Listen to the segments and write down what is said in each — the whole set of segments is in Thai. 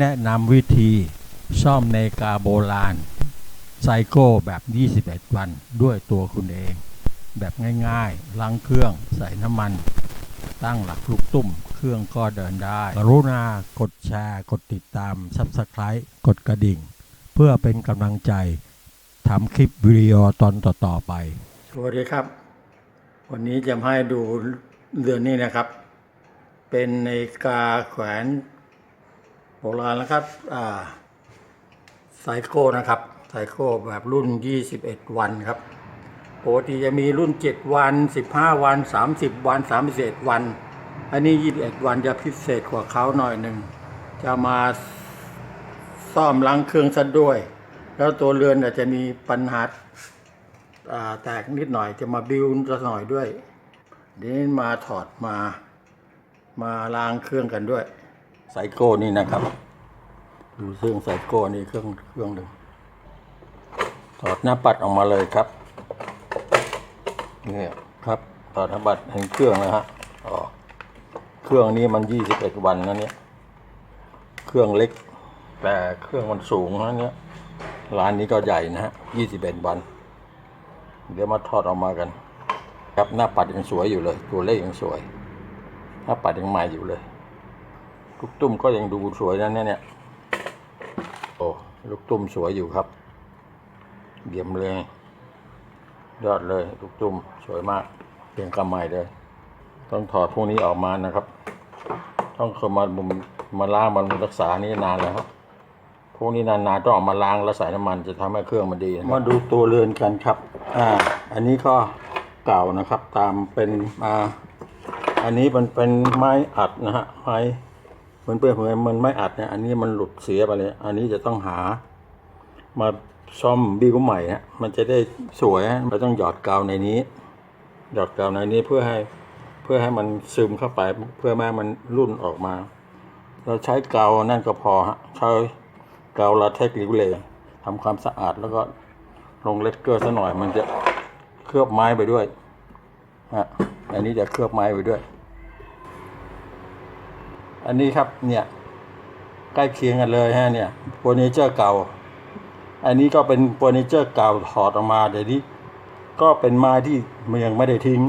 แนะนำวิธีซ่อมนาฬิกาโบราณไซโก้แบบ 21 วันด้วยตัวคุณเอง แบบง่ายๆ ล้างเครื่องใส่น้ำมัน ตั้งหลักลูกตุ้มเครื่องก็เดินได้ กรุณากดแชร์ กดติดตาม Subscribe กดกระดิ่ง เพื่อเป็นกำลังใจทำคลิปวิดีโอตอนต่อๆไป สวัสดีครับ วันนี้จะให้ดูเรือนนี้นะครับ เป็นในาฬิกาแขวน โบราณนะครับอ่าไซโก้นะครับไซโก้แบบรุ่น 21 วันครับปกติจะมีรุ่น 7 วัน 15 วัน 30 วัน 31 วัน อันนี้ 21 วันจะพิเศษกว่าเขาหน่อยหนึ่ง จะมาซ่อมล้างเครื่องซะด้วย แล้วตัวเรือนอาจจะมีปัญหาแตกนิดหน่อยจะมาบิวจะหน่อยด้วยเดี๋ยวนี้มาถอดมา มาล้างเครื่องกันด้วย ไซโก้นี่นะครับ ดูเครื่องไซโก้นี่เครื่องเครื่องหนึ่งถอดหน้าปัดออกมาเลยครับเนี่ยครับถอดหน้าปัดเห็นเครื่องนะฮะอ๋อเครื่องนี้มันยี่สิบเอ็ดวันนะเนี่ยเครื่องเล็ก แต่เครื่องมันสูงนะเนี่ยร้านนี้ก็ใหญ่นะฮะยี่สิบเอ็ดวัน เดี๋ยวมาทอดออกมากัน ครับหน้าปัดยังสวยอยู่เลย ตัวเลขยังสวย หน้าปัดยังใหม่อยู่เลย ลูกตุ้มก็ยังดูสวยนะเนี่ยเนี่ยโอ้ลูกตุ้มสวยอยู่ครับเยี่ยมเลยยอดเลยลูกตุ้มสวยมากเพียงกำใหม่เลย ต้องถอดพวกนี้ออกมานะครับ ต้องเข้ามาบุมมาล้างมันรักษานี่นานแล้วครับพวกนี้นานๆต้องออกมาล้างแล้วใส่น้ำมันจะทำให้เครื่องมันดีมาดูตัวเรือนกันครับ อ่า อันนี้ก็เก่านะครับ ตามเป็นอ่าอันนี้มันเป็นไม้อัดนะฮะไม้ มันเป็นเหมือนมันไม้อัดเนี่ยอันนี้มันหลุดเสียไปเลย อันนี้จะต้องหา มาซ่อมบิวใหม่ฮะมันจะได้สวยเราต้องหยอดกาวในนี้ หยอดกาวในนี้เพื่อให้เพื่อให้มันซึมเข้าไป เพื่อไม่ให้มันรุ่นออกมา เราใช้กาวนั่นก็พอฮะใช้กาวลาเทคลิวเลทำความสะอาดแล้วก็ลงเลดเกอร์ซะหน่อยมันจะเคลือบไม้ไปด้วยฮะอันนี้จะเคลือบไม้ไปด้วย อันนี้ครับเนี่ยใกล้เคียงกันเลยฮะเนี่ยเฟอร์นิเจอร์เก่า อันนี้ก็เป็นเฟอร์นิเจอร์เก่าถอดออกมาเดี๋ยวนี้ก็เป็นไม้ที่มันยังไม่ได้ทิ้ง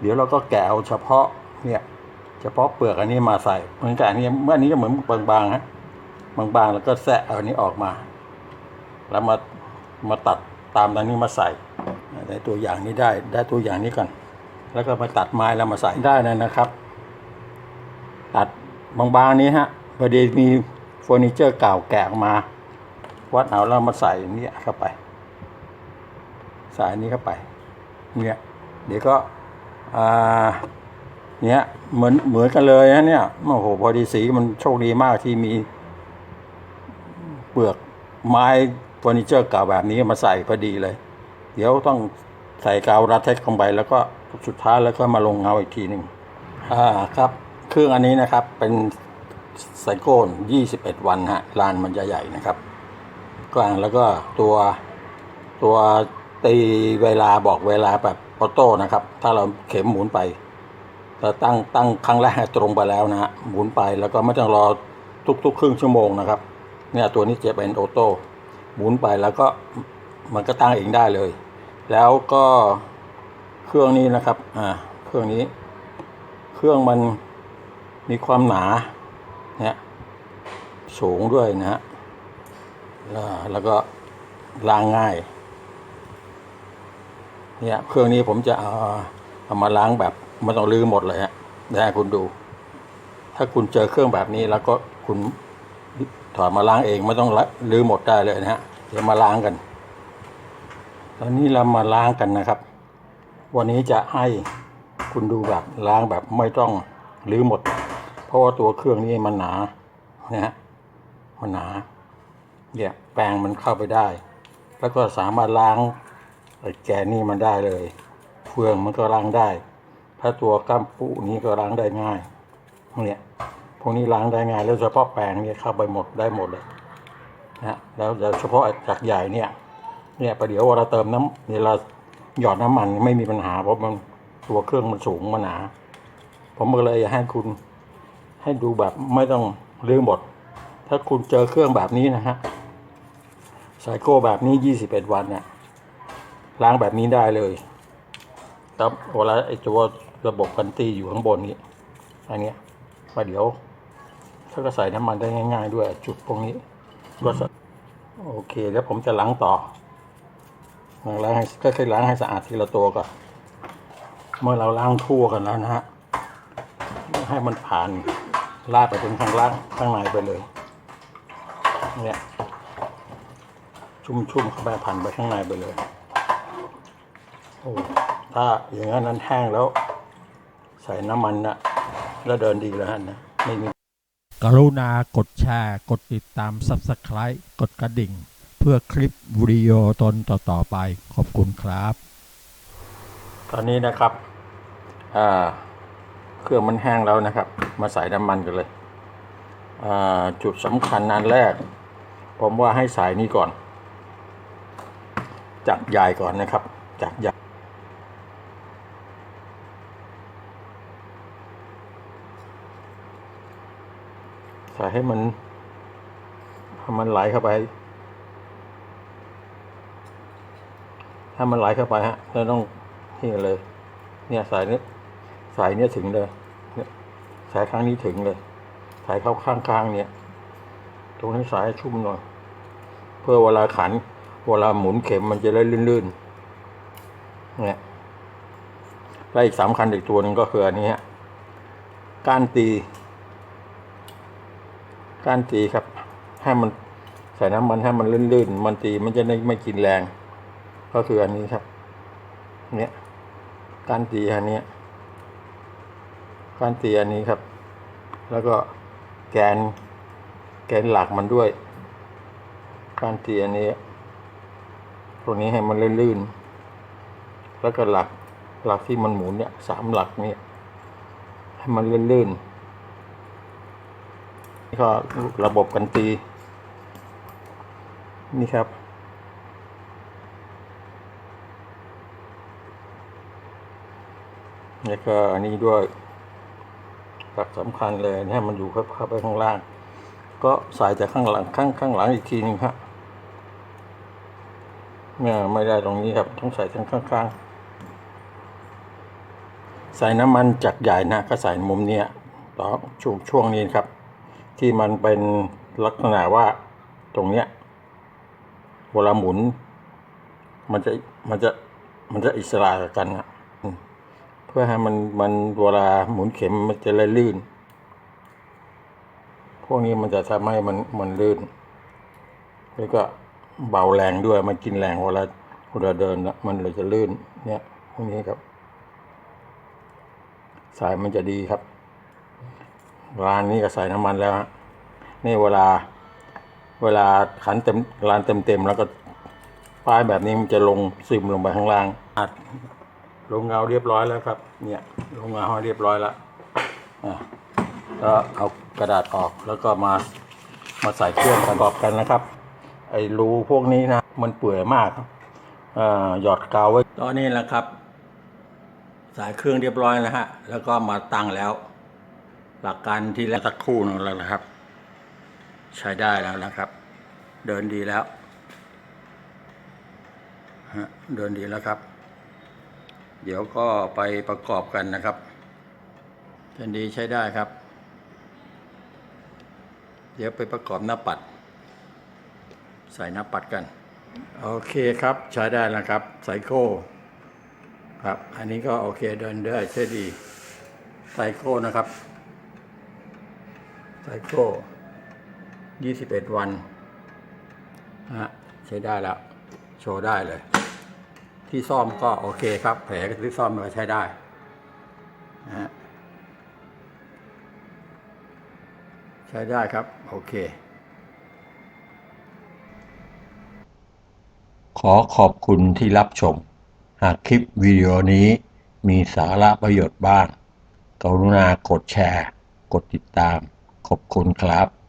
เดี๋ยวเราก็แกะเอาเฉพาะเนี่ยเฉพาะเปลือกอันนี้มาใส่เหมือนกับอันนี้เมื่อนนี้ก็เหมือนบางๆฮะบางๆแล้วก็แสะเอาอันนี้ออกมา แล้วมามาตัดตามอันนี้มาใส่ได้ตัวอย่างนี้ได้ได้ตัวอย่างนี้ก่อน แล้วก็มาตัดไม้แล้วมาใส่ได้นะครับ ตัด บางๆนี้ฮะพอดีมีเฟอร์นิเจอร์เก่าแกะออกมา วัดเอาแล้วมาใส่อันนี้เข้าไป ใส่อันนี้เข้าไป เนี่ย เดี๋ยวก็อ่าเนี่ยเหมือนเหมือนกันเลยนะเนี่ยโอ้โหพอดีสีมันโชคดีมากที่มี เปลือกไม้เฟอร์นิเจอร์เก่าแบบนี้มาใส่พอดีเลย เดี๋ยวต้องใส่กาวรัดเทคลงไปแล้วก็สุดท้ายแล้วก็มาลงเงาอีกทีหนึ่งอ่าครับ เครื่องอันนี้นะครับเป็นไซโก้21 วันฮะลานมันจะใหญ่นะครับกลางแล้วก็ตัวตัวตีเวลาบอกเวลาแบบออโต้นะครับ ถ้าเราเข็มหมุนไปเราตั้งตั้งครั้งแรกตรงไปแล้วนะฮะหมุนไปแล้วก็ไม่ต้องรอทุก ๆ ครึ่งชั่วโมงนะครับเนี่ยตัวนี้จะเป็นออโต้หมุนไปแล้วก็มันก็ตั้งเองได้เลย แล้วก็เครื่องนี้นะครับอ่าเครื่องนี้ เครื่องมัน มีความหนาเนี่ยสูงด้วยนะฮะแล้วแล้วก็ล้างง่ายเนี่ยเครื่องนี้ผมจะเอาเอามาล้างแบบไม่ต้องลื้อหมดเลยฮะเดี๋ยวให้คุณดู ถ้าคุณเจอเครื่องแบบนี้แล้วก็คุณถอดมาล้างเองไม่ต้องละลื้อหมดได้เลยนะฮะเดี๋ยวมาล้างกัน ตอนนี้เรามาล้างกันนะครับ วันนี้จะให้คุณดูแบบล้างแบบไม่ต้องลื้อหมด เพราะว่าตัวเครื่องนี้มันหนานะฮะมันหนาเนี่ยแปรงมันเข้าไปได้ แล้วก็สามารถล้างไอ้แกนนี่มันได้เลย เฟืองมันก็ล้างได้ ถ้าตัวก้ามปูนี้ก็ล้างได้ง่ายเนี่ยพวกนี้ล้างได้ง่าย แล้วเฉพาะแปรงเนี่ยเข้าไปหมดได้หมดเลยนะแล้วเฉพาะจากใหญ่เนี่ยเนี่ยประเดี๋ยวเวลาเติมน้ำเวลาหยอดน้ำมันไม่มีปัญหาเพราะมันตัวเครื่องมันสูงมันหนา ผมก็เลยให้คุณ ให้ดูแบบไม่ต้องลื้อหมดถ้าคุณเจอเครื่องแบบนี้นะฮะไซโก้แบบนี้ยี่สิบเอ็ดวันเนี่ยล้างแบบนี้ได้เลยครับเวลาไอ้ตัวระบบกันตีอยู่ข้างบนนี้อันเนี้ยมาเดี๋ยว ถ้าก็ใส่น้ำมันได้ง่าย ๆ ด้วยจุดตรงนี้ก็โอเคแล้วผมจะล้างต่อล้างให้ค่อยๆล้างให้สะอาดทีละตัวก่อนเมื่อเราล้างทั่วกันแล้วนะฮะให้มันผ่าน ลาดไปถึงข้างล่างข้างในไปเลย เนี่ย ชุ่มๆเข้าไปผ่านไปข้างในไปเลยโอ้ถ้าอย่างนั้นนั้นแห้งแล้ว ใส่น้ำมันนะแล้วเดินดีแล้วฮะนะไม่มีกรุณากดแชร์ กดติดตาม Subscribe กดกระดิ่ง เพื่อคลิปวิดีโอตนต่อ ๆ ไป ขอบคุณครับ ตอนนี้นะครับ อ่า เครื่องมันแห้งแล้วนะครับ มาใส่น้ำมันกันเลย จุดสำคัญนันแรก ผมว่าให้ใส่นี่ก่อน จักใหญ่ก่อนนะครับ จักใหญ่ใส่ให้มันให้มันไหลเข้าไปถ้ามันไหลเข้าไปฮะเราต้องนี่เลย เนี่ยสายนี้ สายเนี้ยถึงเลยเนี่ยสายข้างนี้ถึงเลย สายเข้าข้างๆเนี่ย ตรงนี้สายชุ่มหน่อย เพื่อเวลาขัน เวลาหมุนเข็มมันจะได้ลื่นๆเนี่ยและอีกสำคัญอีกตัวหนึ่งก็คืออันนี้ฮะก้านตีก้านตีครับ ให้มันใส่น้ำมันให้มันลื่นๆ มันตีมันจะได้ไม่กินแรง ก็คืออันนี้ครับ เนี่ยการตีอันนี้ ก้ารตีอันนี้ครับ แล้วก็แกน แกนหลักมันด้วยก้ารตีอันนี้ตัวนี้ให้มันลื่นๆ แล้วก็หลักหลักที่มันหมุนเนี่ยสามหลักเนี่ยให้มันลื่นๆนี่ก็ระบบกันตี นี่ครับแล้วก็อันนี้ด้วย หลักสำคัญเลยให้มันอยู่เข้าไปข้างล่าง ก็ใส่จากข้างหลังข้างข้างหลังอีกทีหนึงครับเนี่ยไม่ได้ตรงนี้ครับต้องใส่ทั้งข้างๆ ใส่น้ำมันจากใหญ่นะก็ใส่มุมเนี้ยต่อช่วงช่วงนี้ครับ ที่มันเป็นลักษณะว่าตรงเนี้ยเวลาหมุน มันจะมันจะมันจะอิสระกันนะ เพื่อให้มันมันเวลาหมุนเข็มมันจะได้ลื่น พวกนี้มันจะทำให้มันมันลื่น แล้วก็เบาแรงด้วยมันกินแรงเวลาเวลาเดินนะมันเลยจะลื่น เนี่ยพวกนี้ครับ สายมันจะดีครับร้านนี้ก็ใส่น้ำมันแล้วฮะนี่เวลา เวลาขันเต็มร้านเต็มเต็มๆแล้วก็ป้ายแบบนี้มันจะลงซึมลงไปข้างล่างอัด ลงเงาเรียบร้อยแล้วครับ เนี่ยลงเงาห้เรียบร้อยแล้วอะก็เอากระดาษออกแล้วก็มามาใส่เครื่องประกอบกันนะครับ ไอ้รูพวกนี้นะมันเปื่อยมากครับอ่าหยอดกาวไว้ตอนนี้แหละครับ สายเครื่องเรียบร้อยแล้วฮะ แล้วก็มาตั้งแล้ว หลักการที่แล้วสักคู่หนึงแล้วนะครับ ใช้ได้แล้วนะครับ เดินดีแล้วฮะเดินดีแล้วครับ เดี๋ยวก็ไปประกอบกันนะครับกันดีใช้ได้ครับ เดี๋ยวไปประกอบหน้าปัด ใส่หน้าปัดกัน โอเคครับใช้ได้แล้วครับไซโคครับ อันนี้ก็โอเคเดินได้ใช่ดีไซโคนะครับไซโคยี่สิบเอ็ดวันฮะใช้ได้แล้ว โชว์ได้เลย ที่ซ่อมก็โอเคครับ แผลที่ซ่อมก็ใช้ได้นะฮะใช้ได้ครับ โอเค ขอขอบคุณที่รับชม หากคลิปวิดีโอนี้มีสาระประโยชน์บ้าง กรุณากดแชร์ กดติดตาม ขอบคุณครับ